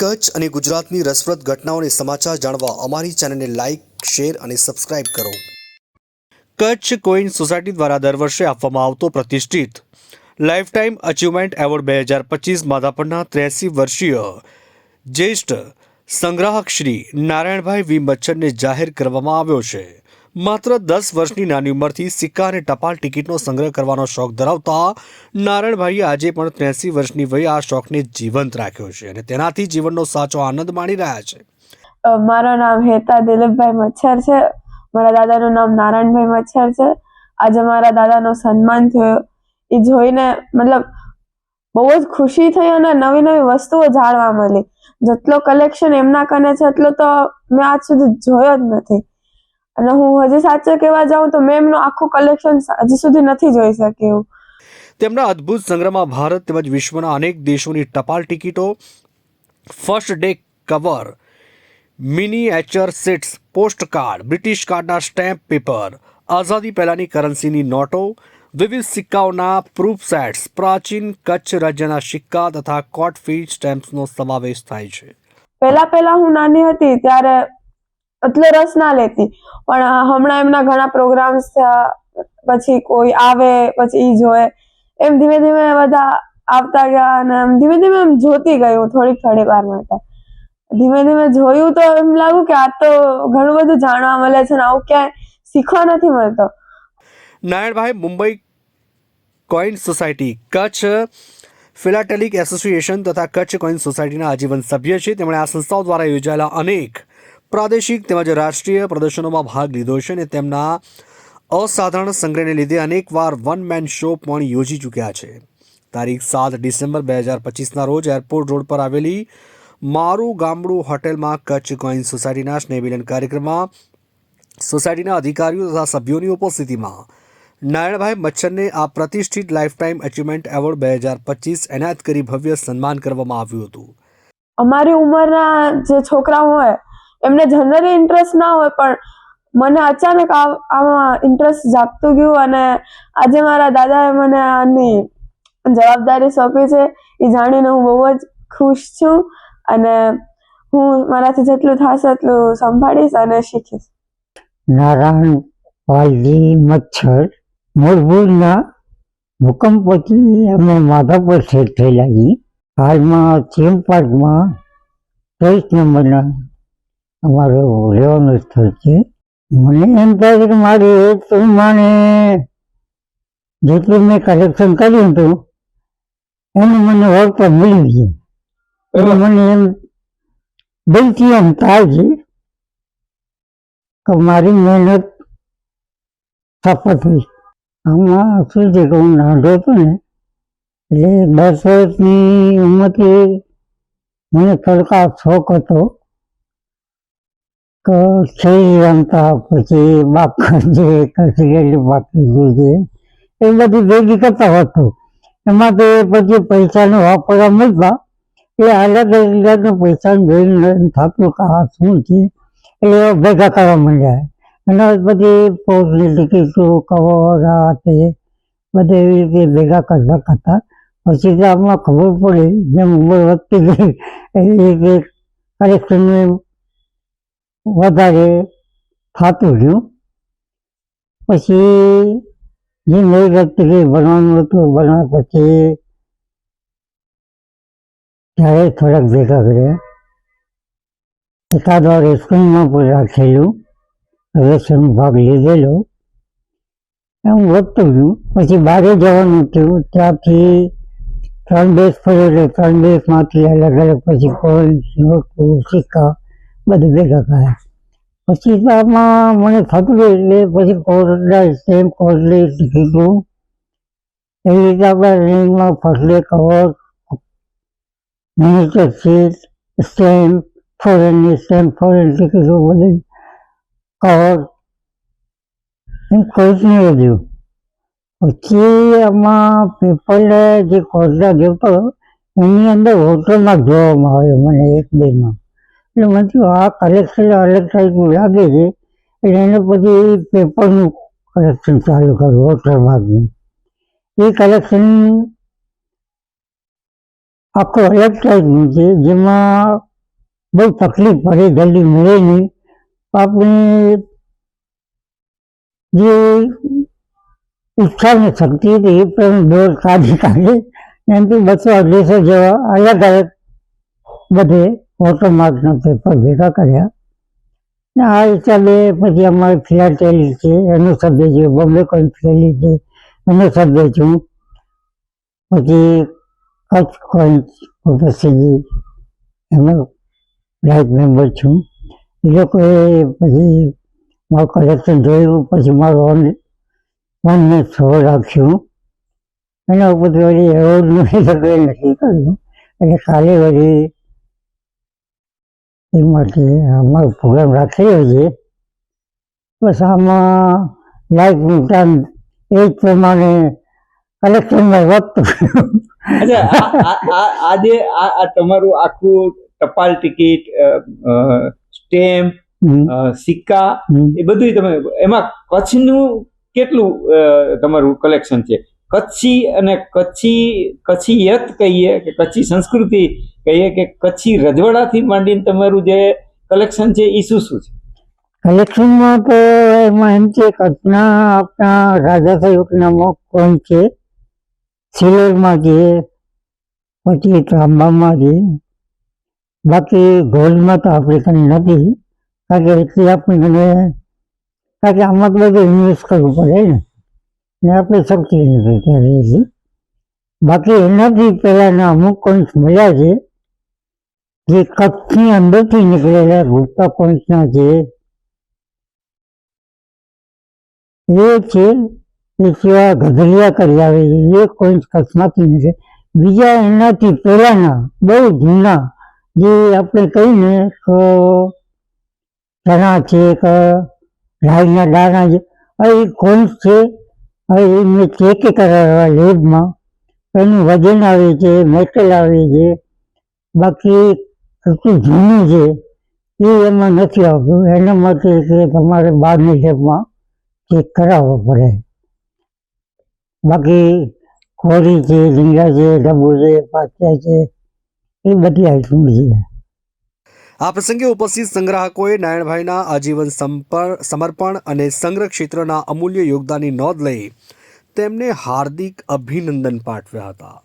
કચ્છ અને ગુજરાતની રસપ્રદ ઘટનાઓને સમાચાર જાણવા અમારી ચેનલને લાઇક શેર અને સબસ્ક્રાઇબ કરો. કચ્છ કોઈન સોસાયટી દ્વારા દર વર્ષે આપવામાં આવતો પ્રતિષ્ઠિત લાઈફ ટાઈમ અચીવમેન્ટ એવોર્ડ બે હજાર પચીસ માધાપરના ત્રેસી વર્ષીય જ્યેષ્ઠ સંગ્રાહક શ્રી નારાયણભાઈ વી મચ્છરને જાહેર કરવામાં આવ્યો છે. માત્ર દસ વર્ષની નાની ઉંમરથી સિક્કા અને ટપાલ ટિકિટનો સંગ્રહ કરવાનો શોખ ધરાવતા નારાયણભાઈએ આજે પણ ત્રેસી વર્ષની વયે આ શોખને જીવંત રાખ્યો છે અને તેનાથી જીવનનો સાચો આનંદ માણી રહ્યા છે. મારું નામ હેતા દિલીપભાઈ મચ્છર છે. મારા દાદાનું નામ નારાયણભાઈ મચ્છર છે. આજે મારા દાદાનો સન્માન થયો. એ જોઈને મતલબ બહુ જ ખુશી થઈ અને નવી નવી વસ્તુઓ જાણવા મળી. જેટલો કલેક્શન એમના કને છે, એટલો તો મેં આજ સુધી જોયો જ નથી. અને હું હજી સાચે કહેવા જાઉં તો મેં એમનું આખું કલેક્શન હજી સુધી નથી જોઈ શકી હું તેમના અદ્ભુત સંગ્રહમાં ભારત તેમજ વિશ્વના અનેક દેશોની ટપાલ ટિકિટો first day cover miniature sets post card British કાર્ડના સ્ટેમ્પ પેપર આઝાદી પહેલાંની કરન્સીની નોટો વિવિધ સિક્કાઓના પ્રૂફ સેટ્સ પ્રાચીન કચ્છ રાજ્યના સિક્કા તથા કોટ ફીટ સ્ટેમ્પ્સનો સમાવેશ થાય છે. પહેલા પહેલા હું નાની હતી ત્યારે એટલો રસ ના લેતી. પણ હમણાં એમના ઘણા પ્રોગ્રામ્સ થયા પછી કોઈ આવે, પછી ઈ જોવે. એમ ધીમે ધીમે બધા આવતા ગયા અને એમ ધીમે ધીમે એમ જોતી હું થોડીક થોડી વાર માટે. ધીમે ધીમે જોયું તો એમ લાગ્યું કે આ તો ઘણું બધું જાણવા મળે છે ને આવું ક્યાંય શીખવા નથી મળતો. Narayanbhai, Mumbai coin society Kutch philatelic association તથા કચ્છ કોઈન સોસાયટીના આજીવન સભ્ય છે. તેમણે આ સંસ્થાઓ દ્વારા યોજાયેલા અનેક પ્રાદેશિક તેમજ રાષ્ટ્રીય પ્રદર્શનોમાં ભાગ લીધો છે અને તેમના અસાધારણ સંગ્રહને લીધે અનેકવાર વન મેન શો પણ યોજી ચૂક્યા છે. તારીખ સાત ડિસેમ્બર બે હજાર પચીસના રોજ એરપોર્ટ રોડ પર આવેલી મારું ગામડું હોટેલમાં કચ્છ કોઈન સોસાયટીના સ્નેહમિલન કાર્યક્રમમાં સોસાયટીના અધિકારીઓ તથા સભ્યોની ઉપસ્થિતિમાં નારાયણભાઈ મચ્છરને આ પ્રતિષ્ઠિત લાઈફ ટાઈમ અચીવમેન્ટ એવોર્ડ બે હજાર પચીસ એનાયત કરી ભવ્ય સન્માન કરવામાં આવ્યું હતું. અમારી ઉંમરના જે છોકરાઓ હોય એમને જનરલી ઇન્ટરેસ્ટ ના હોય, પણ મને અચાનક આમાં ઇન્ટરેસ્ટ જાગતું ગયું અને આજે મારા દાદાએ મને આની જવાબદારી સોંપી છે. એ જાણીને હું બહુ જ ખુશ છું અને હું મારાથી જેટલું થશે એટલું સંભાળીશ અને શીખીશ. નારાયણ વાલજી મચ્છર મૂળભૂતના ભૂકંપ પછી અમે માધાપર સેટ થયેલા છીએ. હાલમાં ચીમ પાર્કમાં ચોવીસ નંબરના અમારું રહેવાનું સ્થળ છે. મને એમ થાય છે કે મારી એજ પ્રમાણે જેટલું મેં કલેક્શન કર્યું હતું એનું મને વળતર મળ્યું છે એટલે મને એમ દિલથી એમ થાય છે કે મારી મહેનત સફળ થઈ. આમાં શું છે કે હું નાનો હતો ને એટલે દસ વર્ષની ઉંમરથી મને થોડોક શોખ હતો. કે શેરી રમતા પછી બાકર છે કસરેલી બાકી છે એ બધી ભેગી કરતા હતું. એમાં તો પછી પૈસાનો વાપરવા મળતા. એ અલગ અલગ પૈસા જોઈને થતું કે આ શું છે? એટલે ભેગા કરવા માંડ્યા. અને બધી પોસ્ટની ટિકિટો કવર તે બધે એવી રીતે ભેગા કરતા કરતા. પછી તો આમાં ખબર પડી, જેમ ઉંમર વધતી ગઈ, એવી રીતે કલેક્શન વધારે થતું રહ્યું. પછી જે નવી વ્યક્તિ ભણવાનું હતું ભણવા પછી ત્યારે થોડાક ભેગા કર્યા. એકાદ સ્કૂલમાં પણ રાખેલું. રેશન ભાગ લીધેલો. એમ વધતું ગયું પછી બહારે જવાનું થયું. ત્યાંથી ત્રણ દેશ ફર્યો એટલે ત્રણ દેશમાંથી અલગ અલગ પછી કોલ સિક્કા બધું ભેગા કર્યા પછી આમાં મને થતું એટલે પછી કોર્ટના સેમ કોર્ટની ટિકિટો એવી રીતે આપણા રિંગમાં ફસલે કવર મિનિસ્ટર સીટ સ્ટેમ્પ ફોરેનની સ્ટેમ્પ ફોરેન ટિકિટો બધી કવર એમ નહીં વધ્યું પછી આમાં પેપરને જે કોર્ટના જોતો એની અંદર હોટલમાં જોવામાં આવ્યો મને એક બેમાં. એટલે મને થયું આ કલેક્શન અલગ ટાઈપનું લાગે છે. એટલે એને પછી પેપરનું કલેક્શન ચાલુ કર્યું હોટલમાં એ કલેક્શન આખું અલગ ટાઈપનું છે, જેમાં બહુ તકલીફ પડે, જલ્દી મળે નહીં. આપણે જે ઉત્સાહની શક્તિ હતી એ પણ દોર કાઢી કાઢે એમથી બસો, અઢીસો જેવા અલગ અલગ બધે વોટરમાર્કના પેપર ભેગા કર્યા. ને આ હિસાબે પછી અમારે ફિલાટેલી છે, એનો સભ્ય છે બોમ્બે કોન્ફિલેલી છે, એનો સભ્ય છું. પછી કચ્છ કોઈન્સ પ્રોફેસરજી એનો લાઈફ મેમ્બર છું. એ લોકોએ પછી મારું કલેક્શન જોયું, પછી મારું ઓન ઓનને શો રાખ્યું. એના ઉપરથી વળી એવોર્ડનું એ લોકોએ નક્કી કર્યું. એટલે કાલે વળી એ માટે અમારો પ્રોગ્રામ રાખેલો છે. બસ આમાં લાઈફ ટાઈમ એ જ પ્રમાણે કલેક્શનમાં વધતું આ- આ- આ- આજે આ આ તમારું આખું ટપાલ ટિકિટ સ્ટેમ્પ સિક્કા એ બધું તમે એમાં કચ્છનું કેટલું તમારું કલેક્શન છે? કચ્છી અને કચ્છી, કચ્છીયત કહીએ કે કચ્છી સંસ્કૃતિ કહીએ કે કચ્છી રજવાડાથી માંડીને તમારું જે કલેક્શન છે એ શું શું છે? કલેક્શનમાં તો એમાં એમ છે કચ્છના આપણા રાજા મોક કોણ છે? સિલોરમાં છે, પછી ત્રાંબામાં છે. બાકી ગોલ્ડમાં તો આપણે કંઈ નથી. કારણ કે એટલી આપણે કારણ કે આમાં તો બધું ઇન્વેસ્ટ કરવું પડે ને. ને આપણે શક્તિ નથી બાકી એનાથી પહેલાંના અમુક કોઈન્સ મળ્યા છે, જે કચ્છની અંદરથી નીકળેલા ગુપ્તા પંચના છે એ છે, એ સિવાય ગધરિયા કરી આવે છે. એ કોઈન્સ કચ્છમાંથી નીકળે. બીજા એનાથી પહેલાના બહુ જૂના જે આપણે કહીને તો ચણા છે, કે રાઈના દાણા છે એ કોઈન્સ છે હવે મેં ચેક કરાવ્યા લેબમાં. એનું વજન આવે છે મેટલ આવે છે, બાકી એટલું જૂનું છે. એ એમાં નથી આવતું. એના માટે કે તમારે બહારની લેબમાં ચેક કરાવવો પડે. બાકી કોરી છે લીંગા છે ડબ્બુ છે પાટિયા છે, એ બધી આઈટમ છે. આ પ્રસંગે ઉપસ્થિત સંગ્રાહકોએ નારાયણભાઈના આજીવન સમર્પણ અને સંગ્રહ ક્ષેત્રના અમૂલ્ય યોગદાનની નોંધ લઈ તેમને હાર્દિક અભિનંદન પાઠવ્યા હતા.